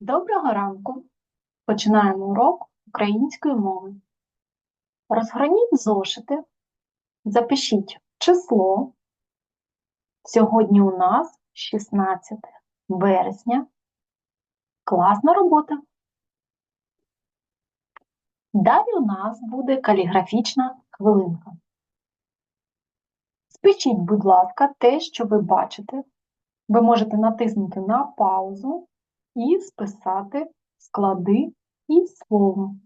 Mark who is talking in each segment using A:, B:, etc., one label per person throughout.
A: Доброго ранку! Починаємо урок української мови. Розгорніть зошити, запишіть число. Сьогодні у нас 16 вересня. Класна робота. Далі у нас буде каліграфічна хвилинка. Спишіть, будь ласка, те, що ви бачите. Ви можете натиснути на паузу і списати склади і слово.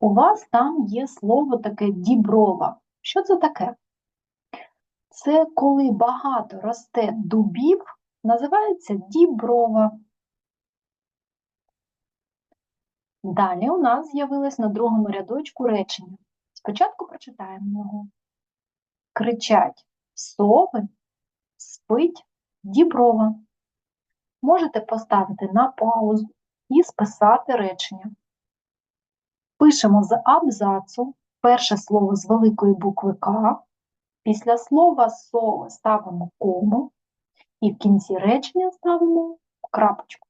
A: У вас там є слово таке діброва. Що це таке? Це коли багато росте дубів, називається діброва. Далі у нас з'явилось на другому рядочку речення. Спочатку прочитаємо його. Кричать сови спить Діброва. Можете поставити на паузу і списати речення. Пишемо з абзацу перше слово з великої букви К, після слова сови ставимо кому і в кінці речення ставимо крапочку.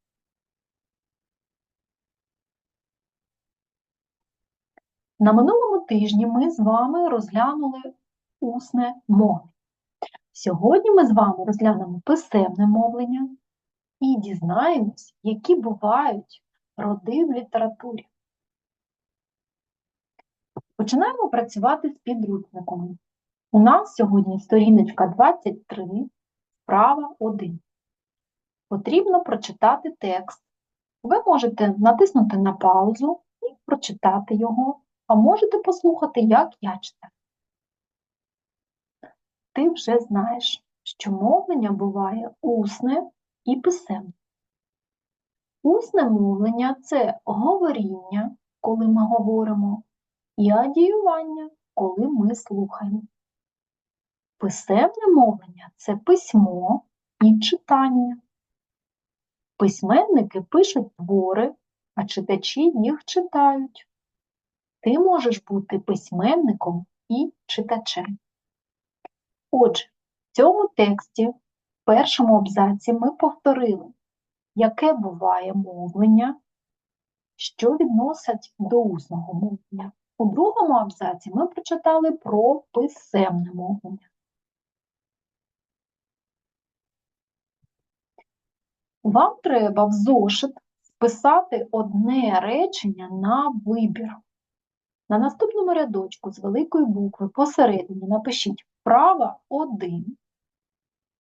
A: На минулому тижні ми з вами розглянули усне мовлення. Сьогодні ми з вами розглянемо писемне мовлення і дізнаємось, які бувають роди в літературі. Починаємо працювати з підручниками. У нас сьогодні сторіночка 23, вправа 1. Потрібно прочитати текст. Ви можете натиснути на паузу і прочитати його, а можете послухати, як я читаю ти вже знаєш, що мовлення буває усне і писемне. Усне мовлення це говоріння, коли ми говоримо, і адіювання, коли ми слухаємо. Писемне мовлення це письмо і читання. Письменники пишуть твори, а читачі їх читають. Ти можеш бути письменником і читачем. Отже, в цьому тексті, в першому абзаці, ми повторили, яке буває мовлення, що відносить до усного мовлення. У другому абзаці ми прочитали про писемне мовлення. Вам треба в зошит списати одне речення на вибір. На наступному рядочку з великої букви посередині напишіть вправа 1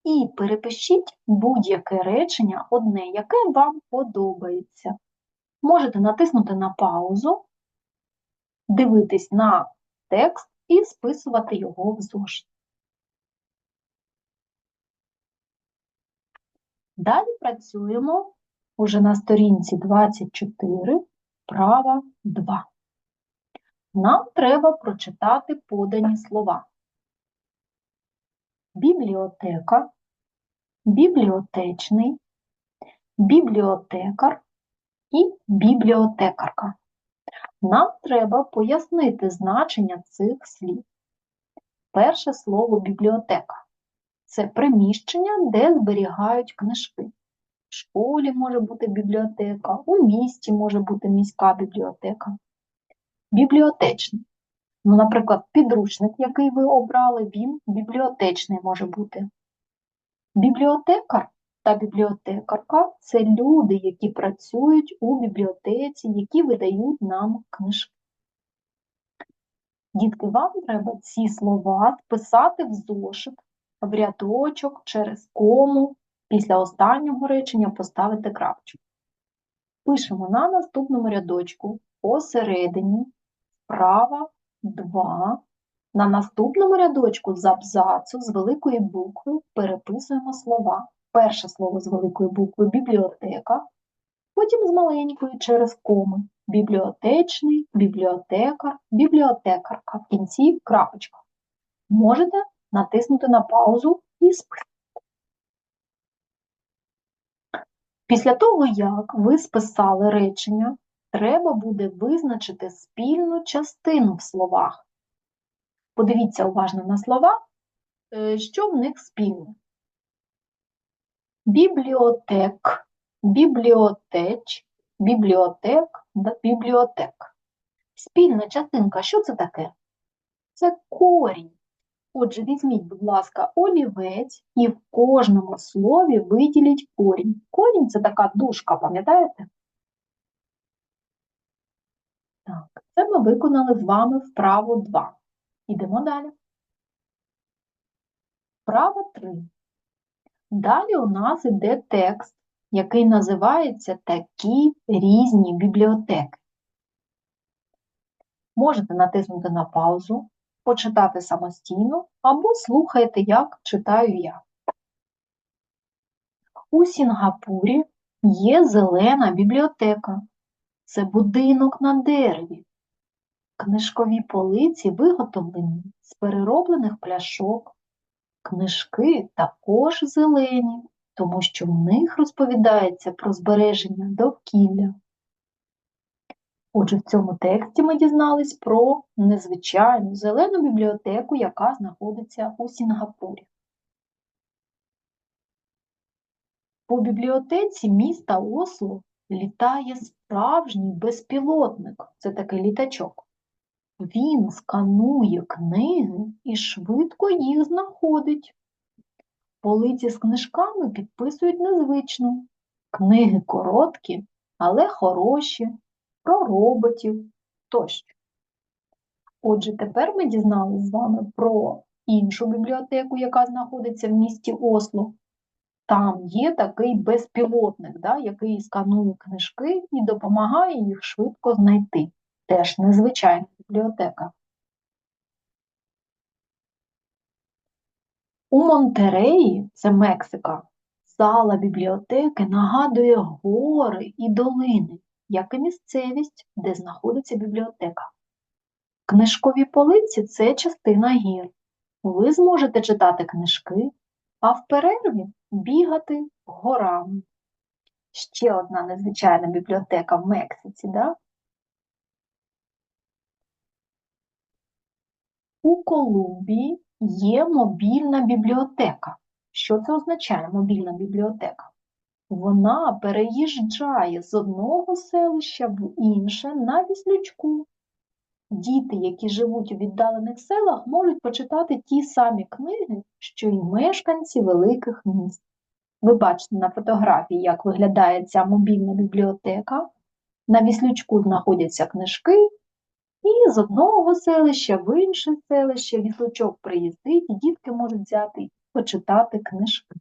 A: і перепишіть будь-яке речення одне, яке вам подобається. Можете натиснути на паузу, дивитись на текст і списувати його в зошит. Далі працюємо уже на сторінці 24, вправа 2. Нам треба прочитати подані слова. Бібліотека, бібліотечний, бібліотекар і бібліотекарка. Нам треба пояснити значення цих слів. Перше слово бібліотека це приміщення, де зберігають книжки. В школі може бути бібліотека, у місті може бути міська бібліотека бібліотечний. Ну, Наприклад, підручник, який ви обрали, він бібліотечний може бути. Бібліотекар та бібліотекарка це люди, які працюють у бібліотеці, які видають нам книжки. Дітки, вам треба ці слова вписати в зошит, в рядочок через кому, після останнього речення поставити крапочку. Пишемо на наступному рядочку посередині Вправа 2. На наступному рядочку з абзацу з великої букви переписуємо слова. Перше слово з великої букви бібліотека, потім з маленької через коми. Бібліотечний, бібліотекар, бібліотекарка. В кінці крапочка. Можете натиснути на паузу і списати. Після того, як ви списали речення, треба буде визначити спільну частину в словах. Подивіться уважно на слова, е, що в них спільне. бібліотек, бібліотеч, бібліотек, бібліотек. Спільна частинка, що це таке? Це корінь. Отже, візьміть, будь ласка, олівець і в кожному слові виділіть корінь. Корінь це така дужка, пам'ятаєте? Так, це ми виконали з вами вправо 2. Ідемо далі. Вправо 3. Далі у нас іде текст, який називається Такі різні бібліотеки. Можете натиснути на паузу, почитати самостійно або слухайте, як читаю я. У Сінгапурі є зелена бібліотека. Це будинок на дереві. Книжкові полиці виготовлені з перероблених пляшок. Книжки також зелені, тому що в них розповідається про збереження довкілля. Отже, в цьому тексті ми дізнались про незвичайну зелену бібліотеку, яка знаходиться у Сінгапурі. По бібліотеці міста Осло літає справжній безпілотник, це такий літачок. Він сканує книги і швидко їх знаходить. Полиці з книжками підписують незвично. Книги короткі, але хороші, про роботів тощо. Отже, тепер ми дізналися з вами про іншу бібліотеку, яка знаходиться в місті Осло. Там є такий безпілотник, да, який сканує книжки і допомагає їх швидко знайти. Теж незвичайна бібліотека. У Монтереї, це Мексика, зала бібліотеки нагадує гори і долини, як і місцевість, де знаходиться бібліотека. Книжкові полиці це частина гір. Ви зможете читати книжки, а в перерві бігати горами. Ще одна незвичайна бібліотека в Мексиці, да? У Колумбії є мобільна бібліотека. Що це означає мобільна бібліотека? Вона переїжджає з одного селища в інше на віслючку. Діти, які живуть у віддалених селах, можуть почитати ті самі книги, що й мешканці великих міст. Ви бачите на фотографії, як виглядає ця мобільна бібліотека. На віслючку знаходяться книжки, і з одного селища в інше селище віслючок приїздить, дітки можуть взяти і почитати книжки.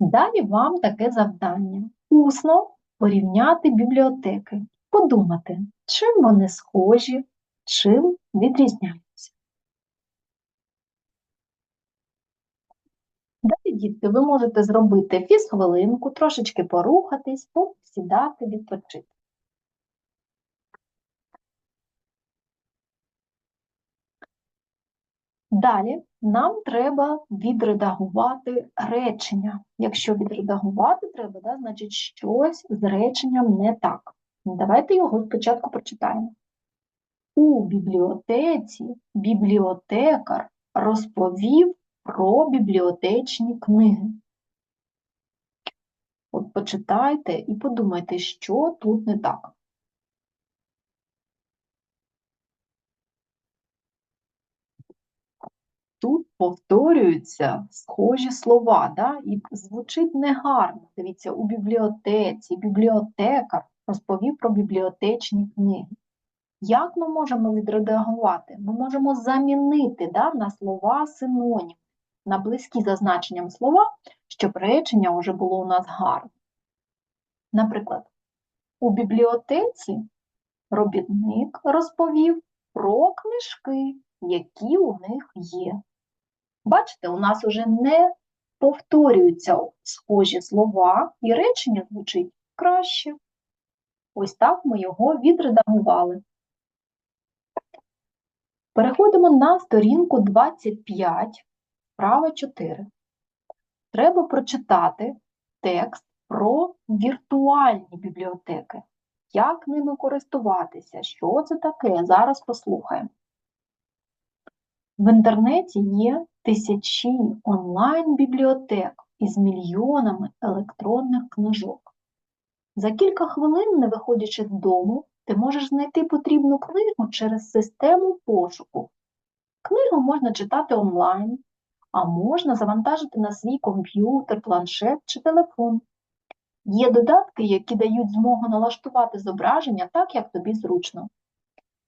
A: Далі вам таке завдання. Усно порівняти бібліотеки, подумати, чим вони схожі, чим відрізняються. Далі, дітки, ви можете зробити фізхвилинку, трошечки порухатись, посідати, відпочити. Далі нам треба відредагувати речення. Якщо відредагувати треба, да, значить щось з реченням не так. Давайте його спочатку прочитаємо. У бібліотеці бібліотекар розповів про бібліотечні книги. От почитайте і подумайте, що тут не так. Тут повторюються схожі слова, да? і звучить негарно. Дивіться, у бібліотеці, бібліотекар розповів про бібліотечні книги. Як ми можемо відредагувати? Ми можемо замінити да, на слова синонім, на близькі за значенням слова, щоб речення вже було у нас гарне. Наприклад, у бібліотеці робітник розповів про книжки, які у них є. Бачите, у нас вже не повторюються схожі слова, і речення звучить краще. Ось так ми його відредагували. Переходимо на сторінку 25, права 4. Треба прочитати текст про віртуальні бібліотеки. Як ними користуватися? Що це таке? Зараз послухаємо. В інтернеті є тисячі онлайн-бібліотек із мільйонами електронних книжок. За кілька хвилин, не виходячи з дому, ти можеш знайти потрібну книгу через систему пошуку. Книгу можна читати онлайн, а можна завантажити на свій комп'ютер, планшет чи телефон. Є додатки, які дають змогу налаштувати зображення так, як тобі зручно.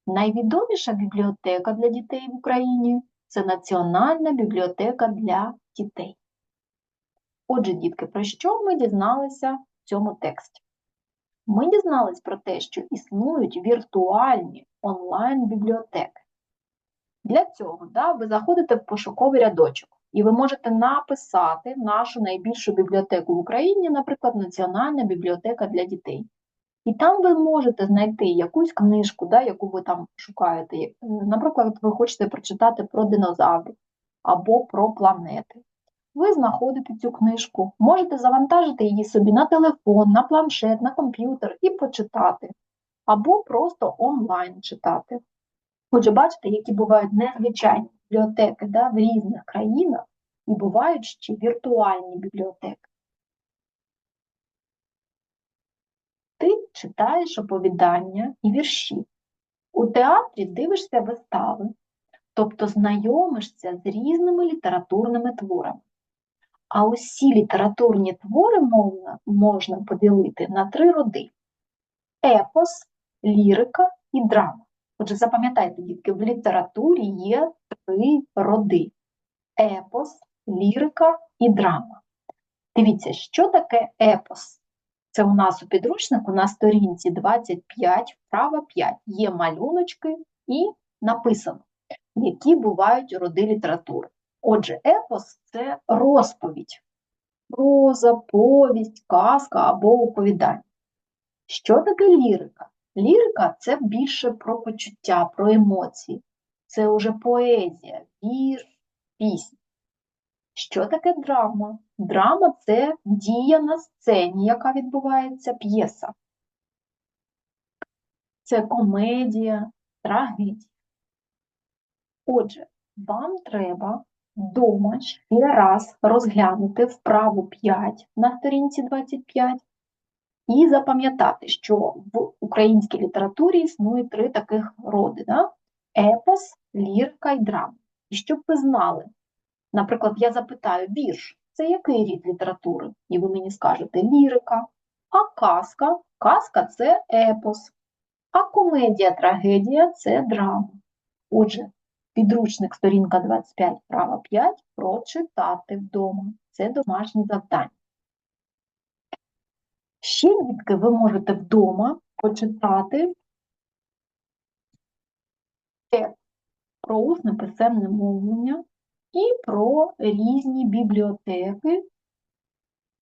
A: Найвідоміша бібліотека для дітей в Україні це Національна бібліотека для дітей. Отже, дітки, про що ми дізналися в цьому тексті? Ми дізнались про те, що існують віртуальні онлайн-бібліотеки. Для цього да, ви заходите в пошуковий рядочок, і ви можете написати нашу найбільшу бібліотеку в Україні, наприклад, Національна бібліотека для дітей. І там ви можете знайти якусь книжку, да, яку ви там шукаєте. Наприклад, ви хочете прочитати про динозаврів або про планети. Ви знаходите цю книжку, можете завантажити її собі на телефон, на планшет, на комп'ютер і почитати, або просто онлайн читати. Отже, бачите, які бувають незвичайні бібліотеки да, в різних країнах, і бувають ще віртуальні бібліотеки. Ти читаєш оповідання і вірші. У театрі дивишся вистави, тобто знайомишся з різними літературними творами. А усі літературні твори можна, поділити на три роди: епос, лірика і драма. Отже, запам'ятайте, дітки, в літературі є три роди: епос, лірика і драма. Дивіться, що таке епос? Це у нас у підручнику на сторінці 25, вправа 5. Є малюночки і написано, які бувають роди літератури. Отже, епос це розповідь, проза, повість, казка або оповідання. Що таке лірика? Лірика це більше про почуття, про емоції. Це вже поезія, вірш, пісня. Що таке драма? Драма це дія на сцені, яка відбувається п'єса. Це комедія, трагедія. Отже, вам треба вдома ще раз розглянути вправу 5 на сторінці 25 і запам'ятати, що в українській літературі існує три таких роди: да? епос, лірка і драма. І щоб ви знали, наприклад, я запитаю вірш, це який рід літератури? І ви мені скажете лірика, а казка, казка це епос, а комедія, трагедія це драма. Отже, підручник сторінка 25, права 5 прочитати вдома. Це домашнє завдання. Ще, дітки, ви можете вдома почитати про усне писемне мовлення і про різні бібліотеки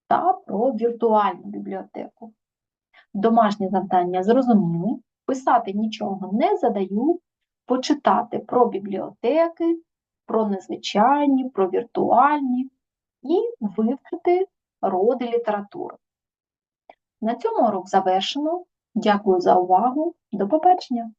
A: та про віртуальну бібліотеку. Домашнє завдання зрозуміли, писати нічого не задаю, почитати про бібліотеки, про незвичайні, про віртуальні і вивчити роди літератури. На цьому урок завершено. Дякую за увагу. До побачення!